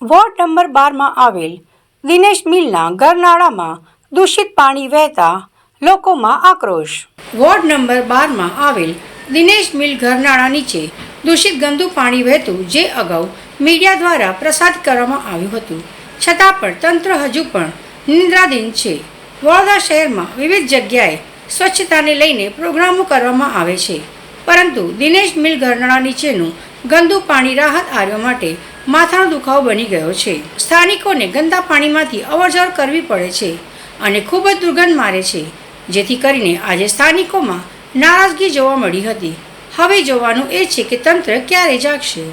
Ward number બારમાં આવેલ દિનેશ મિલના ગરનાળામાં દૂષિત પાણી વહેતા લોકોમાં આક્રોશ. વોર્ડ નંબર બારમાં આવેલ દિનેશ મિલ ગરનાળા નીચે દૂષિત ગંદુ પાણી વહેતું જે અગાઉ મીડિયા દ્વારા પ્રસાદ કરવામાં આવ્યું હતું. છતાં પણ તંત્ર હજુ પણ નિંદ્રાધીન છે. વડોદરા શહેરમાં વિવિધ જગ્યાએ સ્વચ્છતાને લઈને પ્રોગ્રામો કરવામાં આવે છે. પરંતુ દિનેશ મિલ ગરનાળા નીચેનું ગંદુ પાણી રાહત આર્યો માટે માથાનો દુખાવો બની ગયો છે. સ્થાનિકોને ગંદા પાણીમાંથી અવરજવર કરવી પડે છે અને ખૂબ જ દુર્ગંધ મારે છે, જેથી કરીને આજે સ્થાનિકોમાં નારાજગી જોવા મળી હતી. હવે જોવાનું એ છે કે તંત્ર ક્યારે જાગશે.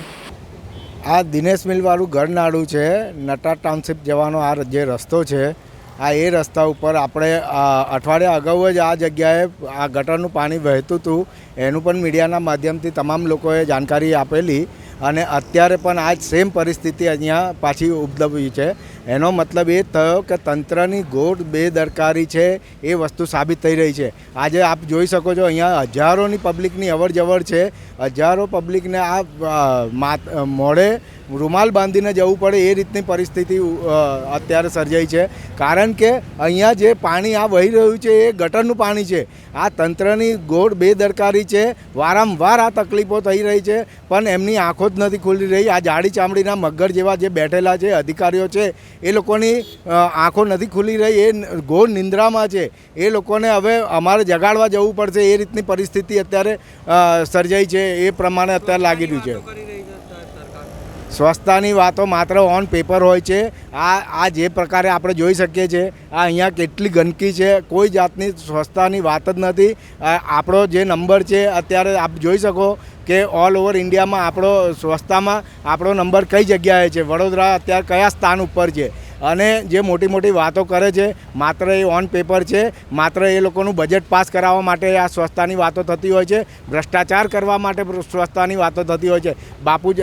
આ દિનેશ મિલવાળું ગરનાળું છે નટા ટાઉનશીપ જવાનો આ જે રસ્તો છે, આ એ રસ્તા ઉપર આપણે અઠવાડિયા અગાઉ જ આ જગ્યાએ આ ગટરનું પાણી વહેતું હતું. એનું પણ મીડિયાના માધ્યમથી તમામ લોકોએ જાણકારી આપેલી. અને અત્યારે પણ આ સેમ પરિસ્થિતિ અહીંયા પાછી ઉપદ્રવી છે. એનો મતલબ એ થયો કે તંત્રની ગોળ બેદરકારી છે એ વસ્તુ સાબિત થઈ રહી છે. આજે આપ જોઈ શકો છો અહીંયા હજારોની પબ્લિકની અવર જવર છે. હજારો પબ્લિકને આ મોડે રૂમાલ બાંધીને જવું પડે એ રીતની પરિસ્થિતિ અત્યારે સર્જાઈ છે. કારણ કે અહીંયા જે પાણી આ વહી રહ્યું છે, એ ગટરનું પાણી છે. આ તંત્રની ગોળ બેદરકારી છે. વારંવાર આ તકલીફો થઈ રહી છે, પણ એમની આંખો જ નથી ખુલી રહી. આ જાડી ચામડીના મગર જેવા જે બેઠેલા છે, અધિકારીઓ છે, એ લોકોની આંખો નથી ખુલી રહી. એ ગોળ નિંદ્રામાં છે. એ લોકોને હવે અમારે જગાડવા જવું પડશે. એ રીતની પરિસ્થિતિ અત્યારે સર્જાઈ છે. એ પ્રમાણે અત્યારે લાગી રહ્યું છે. સ્વચ્છતાની વાતો માત્ર ઓન પેપર હોય છે. આ આ જે પ્રકારે આપણે જોઈ શકીએ છીએ, આ અહીંયા કેટલી ગંદકી છે, કોઈ જાતની સ્વચ્છતાની વાત જ નથી. આપણો જે નંબર છે, અત્યારે આપ જોઈ શકો કે ઓલ ઓવર ઇન્ડિયામાં આપણો સ્વચ્છતામાં આપણો નંબર કઈ જગ્યાએ છે? વડોદરા અત્યારે કયા સ્થાન ઉપર છે? અને જે મોટી મોટી વાતો કરે છે, માત્ર એ ઓન પેપર છે, માત્ર એ લોકોનું બજેટ પાસ કરાવવા માટે આ સ્વચ્છતાની વાતો થતી હોય છે, ભ્રષ્ટાચાર કરવા માટે સ્વચ્છતાની વાતો થતી હોય છે. બાપુ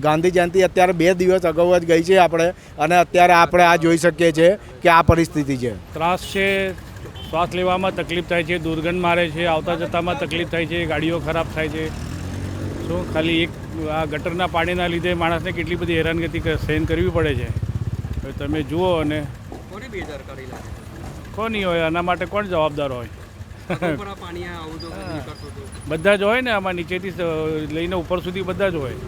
ગાંધી જયંતિ અત્યારે બે દિવસ અગાઉ જ ગઈ છે આપણે, અને અત્યારે આપણે આ જોઈ શકીએ છીએ કે આ પરિસ્થિતિ છે. ત્રાસ છે, શ્વાસ લેવામાં તકલીફ થાય છે, દુર્ગંધ મારે છે, આવતા જતામાં તકલીફ થાય છે, ગાડીઓ ખરાબ થાય છે. શું, ખાલી એક, આ ગટરના પાણીના લીધે માણસને કેટલી બધી હેરાનગતિ સહન કરવી પડે છે? હવે તમે જુઓ અને કોની હોય? આના માટે કોણ જવાબદાર હોય? બધા જ હોય ને આમાં નીચેથી લઈને ઉપર સુધી બધા જ હોય.